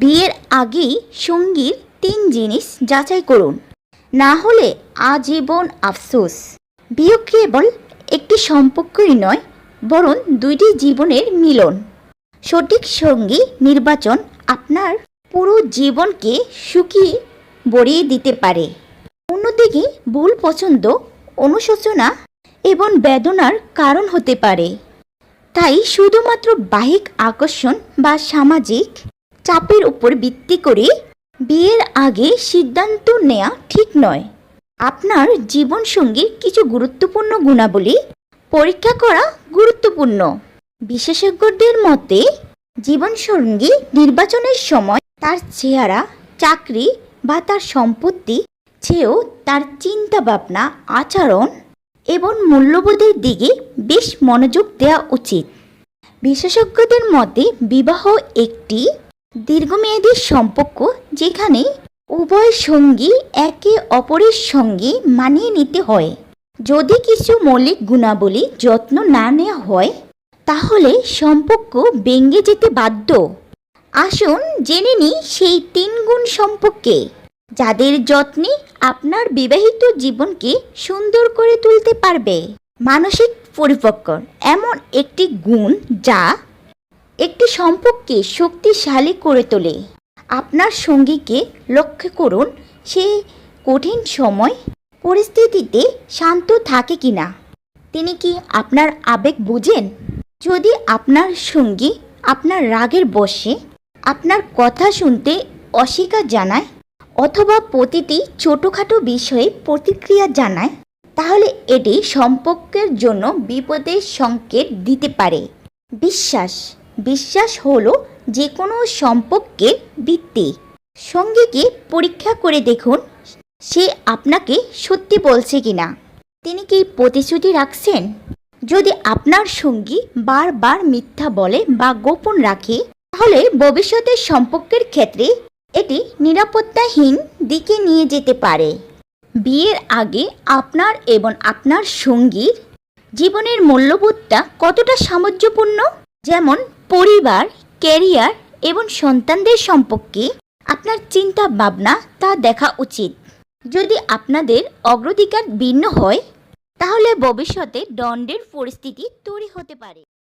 বিয়ের আগেই সঙ্গীর তিন জিনিস যাচাই করুন। না হলে আজীবন আফসোস। বিয়ে কেবল একটি সম্পর্কই নয়, বরং দুইটি জীবনের মিলন। সঠিক সঙ্গী নির্বাচন আপনার পুরো জীবনকে সুখী বড়িয়ে দিতে পারে। অন্যদিকে ভুল পছন্দ, অনুশোচনা এবং বেদনার কারণ হতে পারে। তাই শুধুমাত্র বাহিক আকর্ষণ বা সামাজিক চাপের উপর ভিত্তি করে বিয়ের আগে সিদ্ধান্ত নেওয়া ঠিক নয়। আপনার জীবনসঙ্গীর কিছু গুরুত্বপূর্ণ গুণাবলী পরীক্ষা করা গুরুত্বপূর্ণ। বিশেষজ্ঞদের মতে, জীবনসঙ্গী নির্বাচনের সময় তার চেহারা, চাকরি বা তার সম্পত্তি চেয়েও তার চিন্তা ভাবনা আচরণ এবং মূল্যবোধের দিকে বেশ মনোযোগ দেওয়া উচিত। বিশেষজ্ঞদের মতে বিবাহ একটি দীর্ঘমেয়াদী সম্পর্ক যেখানে উভয় সঙ্গী একে অপরের সঙ্গে মানিয়ে নিতে হয়। যদি কিছু মৌলিক গুণাবলী যত্ন না নেওয়া হয়, তাহলে সম্পর্ক ভেঙে যেতে বাধ্য। আসুন জেনে নিই সেই তিন গুণ সম্পর্কে, যাদের যত্নে আপনার বিবাহিত জীবনকে সুন্দর করে তুলতে পারবে। মানসিক পরিপক্ক এমন একটি গুণ যা একটি সম্পর্ককে শক্তিশালী করে তোলে। আপনার সঙ্গীকে লক্ষ্য করুন, সে কঠিন সময় পরিস্থিতিতে শান্ত থাকে কিনা। তিনি কি আপনার আবেগ বুঝেন? যদি আপনার সঙ্গী আপনার রাগের বসে আপনার কথা শুনতে অস্বীকার জানায় অথবা প্রতিটি ছোটোখাটো বিষয়ে প্রতিক্রিয়া জানায়, তাহলে এটি সম্পর্কের জন্য বিপদের সংকেত দিতে পারে। বিশ্বাস বিশ্বাস হলো যে কোনো সম্পর্কের ভিত্তি। সঙ্গীকে পরীক্ষা করে দেখুন, সে আপনাকে সত্যি বলছে কি না তিনি কি প্রতিশ্রুতি রাখছেন? যদি আপনার সঙ্গী বারবার মিথ্যা বলে বা গোপন রাখে, তাহলে ভবিষ্যতের সম্পর্কের ক্ষেত্রে এটি নিরাপত্তাহীন দিকে নিয়ে যেতে পারে। বিয়ের আগে আপনার এবং আপনার সঙ্গীর জীবনের মূল্যবোধটা কতটা সামঞ্জস্যপূর্ণ? যেমন পরিবার, ক্যারিয়ার এবং সন্তানদের সম্পর্কে আপনার চিন্তা ভাবনা তা দেখা উচিত। যদি আপনাদের অগ্রাধিকার ভিন্ন হয়, তাহলে ভবিষ্যতে দণ্ডের পরিস্থিতি তৈরি হতে পারে।